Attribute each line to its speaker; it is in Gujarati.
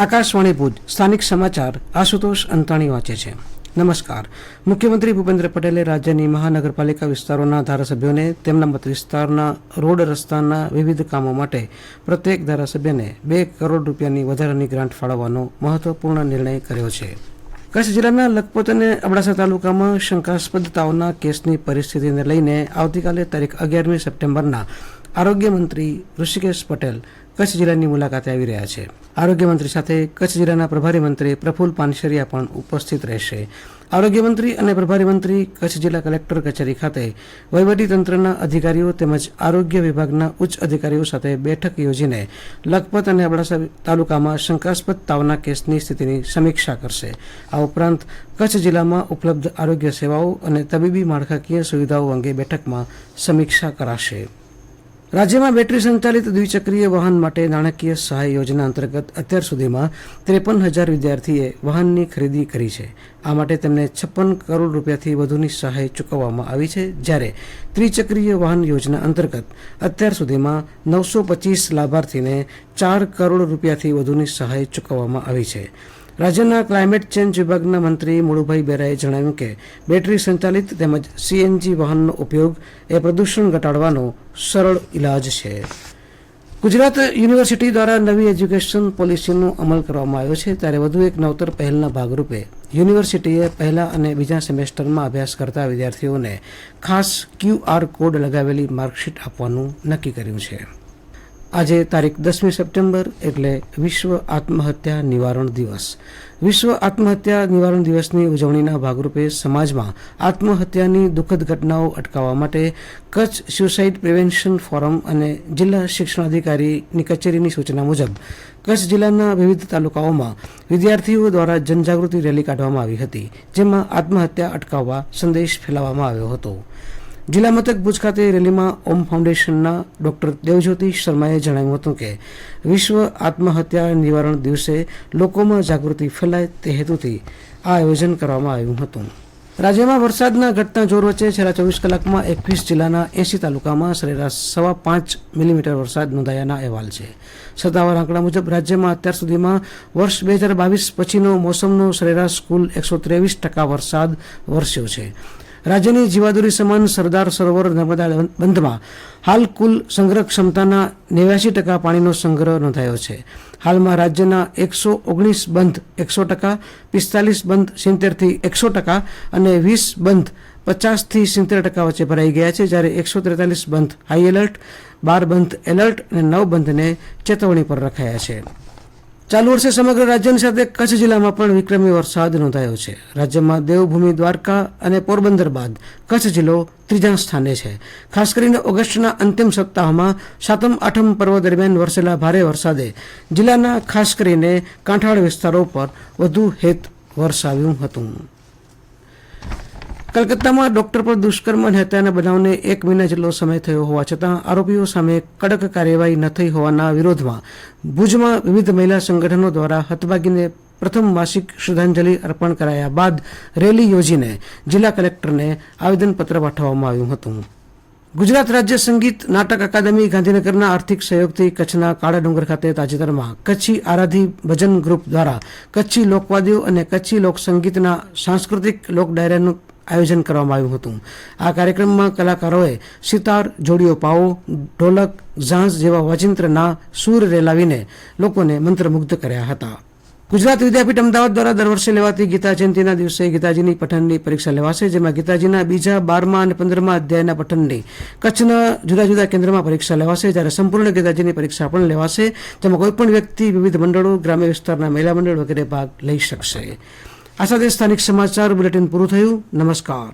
Speaker 1: આકાશવાણી ભુજ, સ્થાનિક સમાચાર, આશુતોષ અંતાણી વાંચે છે. નમસ્કાર. મુખ્યમંત્રી ભૂપેન્દ્ર પટેલે રાજ્યની મહાનગરપાલિકા વિસ્તારોના ધારાસભ્યોને તેમના મત વિસ્તારના રોડ રસ્તાના વિવિધ કામો માટે પ્રત્યેક ધારાસભ્યને બે કરોડ રૂપિયાની વધારાની ગ્રાન્ટ ફાળવવાનો મહત્વપૂર્ણ નિર્ણય કર્યો છે. કચ્છ જિલ્લાના લખપત અને અબડાસા તાલુકામાં શંકાસ્પદ તાવના કેસની પરિસ્થિતિને લઈને આવતીકાલે તારીખ અગિયારમી સપ્ટેમ્બરના આરોગ્ય મંત્રી ઋષિકેશ પટેલ કચ્છ જિલ્લાની મુલાકાતે આવી રહ્યા છે. આરોગ્ય મંત્રી સાથે કચ્છ જિલ્લાના પ્રભારી મંત્રી પ્રફુલ પાનશેરિયા પણ ઉપસ્થિત રહેશે. આરોગ્ય મંત્રી અને પ્રભારી મંત્રી કચ્છ જિલ્લા કલેક્ટર કચેરી ખાતે વહીવટી તંત્રના અધિકારીઓ તેમજ આરોગ્ય વિભાગના ઉચ્ચ અધિકારીઓ સાથે બેઠક યોજીને લખપત અને અબડાસા તાલુકામાં શંકાસ્પદ તાવના કેસની સ્થિતિની સમીક્ષા કરશે. આ ઉપરાંત કચ્છ જિલ્લામાં ઉપલબ્ધ આરોગ્ય સેવાઓ અને તબીબી માળખાકીય સુવિધાઓ અંગે બેઠકમાં સમીક્ષા કરાશે. રાજ્યમાં બેટરી સંચાલિત દ્વિચક્રીય વાહન માટે નાણાકીય સહાય યોજના અંતર્ગત અત્યાર સુધીમાં ત્રેપન હજાર વિદ્યાર્થીએ વાહનની ખરીદી કરી છે. આ માટે તેમને છપ્પન કરોડ રૂપિયાથી વધુની સહાય ચૂકવવામાં આવી છે, જ્યારે ત્રિચક્રીય વાહન યોજના અંતર્ગત અત્યાર સુધીમાં નવસો પચીસ લાભાર્થીને ચાર કરોડ રૂપિયાથી વધુની સહાય ચૂકવવામાં આવી છે. રાજ્યના ક્લાઇમેટ ચેન્જ વિભાગના મંત્રી મુળુભાઈ બેરાએ જણાવ્યું કે બેટરી સંચાલિત તેમજ સીએનજી વાહનનો ઉપયોગ એ પ્રદૂષણ ઘટાડવાનો સરળ ઇલાજ છે. ગુજરાત યુનિવર્સિટી દ્વારા નવી એજ્યુકેશન પોલિસીનો અમલ કરવામાં આવ્યો છે. ત્યારે વધુ એક નવતર પહેલના ભાગરૂપે યુનિવર્સિટીએ પહેલા અને બીજા સેમેસ્ટરમાં અભ્યાસ કરતા વિદ્યાર્થીઓને ખાસ ક્યુઆર કોડ લગાવેલી માર્કશીટ આપવાનું નક્કી કર્યું છે. આજે તારીખ દસમી સપ્ટેમ્બર એટલે વિશ્વ આત્મહત્યા નિવારણ દિવસ. વિશ્વ આત્મહત્યા નિવારણ દિવસની ઉજવણીના ભાગરૂપે સમાજમાં આત્મહત્યાની દુઃખદ ઘટનાઓ અટકાવવા માટે કચ્છ સ્યુસાઇડ પ્રિવેન્શન ફોરમ અને જિલ્લા શિક્ષણાધિકારીની કચેરીની સૂચના મુજબ કચ્છ જિલ્લાના વિવિધ તાલુકાઓમાં વિદ્યાર્થીઓ દ્વારા જનજાગૃતિ રેલી કાઢવામાં આવી હતી, જેમાં આત્મહત્યા અટકાવવા સંદેશ ફેલાવવામાં આવ્યો હતો. જિલ્લા મથક ભુજ ખાતે રેલીમાં ઓમ ફાઉન્ડેશનના ડોક્ટર દેવજ્યોતિ શર્માએ જણાવ્યું હતું કે વિશ્વ આત્મહત્યા નિવારણ દિવસે લોકોમાં જાગૃતિ ફેલાય તે હેતુથી આ આયોજન કરવામાં આવ્યું હતું. રાજ્યમાં વરસાદના ઘટતા જોર વચ્ચે છેલ્લા ચોવીસ કલાકમાં એકવીસ જિલ્લાના એસી તાલુકામાં સરેરાશ સવા પાંચ મિલીમીટર વરસાદ નોંધાયાના અહેવાલ છે. સત્તાવાર આંકડા મુજબ રાજ્યમાં અત્યાર સુધીમાં વર્ષ બે હજાર બાવીસ પછીનો મોસમનો સરેરાશ કુલ એકસો ત્રેવીસ ટકા વરસાદ વરસ્યો છે. રાજ્યની જીવાદોરી સમાન સરદાર સરોવર નર્મદા બંધમાં હાલ કુલ સંગ્રહ ક્ષમતાના નેવ્યાસી ટકા પાણીનો સંગ્રહ નોંધાયો છે. હાલમાં રાજ્યના એકસો ઓગણીસ બંધ એકસો ટકા, પિસ્તાલીસ બંધ સિત્તેરથી એકસો ટકા અને વીસ બંધ પચાસથી સિત્તેર ટકા વચ્ચે ભરાઈ ગયા છે, જ્યારે એકસો ત્રેતાલીસ બંધ હાઈ એલર્ટ, બાર બંધ એલર્ટ અને નવ બંધને ચેતવણી પર રખાયા છે. ચાલુ વર્ષે સમગ્ર રાજ્યની સાથે કચ્છ જિલ્લામાં પણ વિક્રમી વરસાદ નોંધાયો છે. રાજ્યમાં દેવભૂમિ, દ્વારકા અને પોરબંદર બાદ કચ્છ જિલ્લો ત્રીજા સ્થાને છે. ખાસ કરીને ઓગસ્ટના અંતિમ સપ્તાહમાં સાતમ, આઠમ પર્વ દરમિયાન વરસેલા ભારે વરસાદે જિલ્લાના ખાસ કરીને કાંઠાળ વિસ્તારો પર વધુ હેત વરસાવ્યું હતું. કલકત્તામાં ડોક્ટર પર દુષ્કર્મ અને હત્યાના બનાવને એક મહિના જેટલો સમય થયો હોવા છતાં આરોપીઓ સામે કડક કાર્યવાહી ન થઈ હોવાના વિરોધમાં ભુજમાં વિવિધ મહિલા સંગઠનો દ્વારા હતભાગીને પ્રથમ માસિક શ્રદ્ધાંજલિ અર્પણ કરાયા બાદ રેલી યોજીને જિલ્લા કલેક્ટરને આવેદનપત્ર પાઠવવામાં આવ્યું હતું. ગુજરાત રાજ્ય સંગીત નાટક અકાદમી ગાંધીનગરના આર્થિક સહયોગથી કચ્છના કાળા ડુંગર ખાતે તાજેતરમાં કચ્છી આરાધી ભજન ગ્રુપ દ્વારા કચ્છી લોકવાદીઓ અને કચ્છી લોકસંગીતના સાંસ્કૃતિક લોક ડાયરાનું આયોજન કરવામાં આવ્યું હતું. આ કાર્યક્રમમાં કલાકારોએ સિતાર, જોડીઓ પાવો ઢોલક, ઝાંઝ જેવા વાજિંત્રના સૂર રેલાવીને લોકોને મંત્રમુગ્ધ કર્યા હતા. ગુજરાત વિદ્યાપીઠ અમદાવાદ દ્વારા દર વર્ષે લેવાતી ગીતા જયંતિના દિવસે ગીતાજીની પઠનની પરીક્ષા લેવાશે, જેમાં ગીતાજીના બીજા, બારમા અને પંદરમા અધ્યાયના પઠનની કચ્છના જુદા જુદા કેન્દ્રમાં પરીક્ષા લેવાશે, જ્યારે સંપૂર્ણ ગીતાજીની પરીક્ષા પણ લેવાશે તેમાં કોઈપણ વ્યક્તિ વિવિધ મંડળો, ગ્રામ્ય વિસ્તારના મહિલા મંડળ વગેરે ભાગ લઈ શકશે. આ સાથે સ્થાનિક સમાચાર બુલેટિન પૂરું થયું. નમસ્કાર.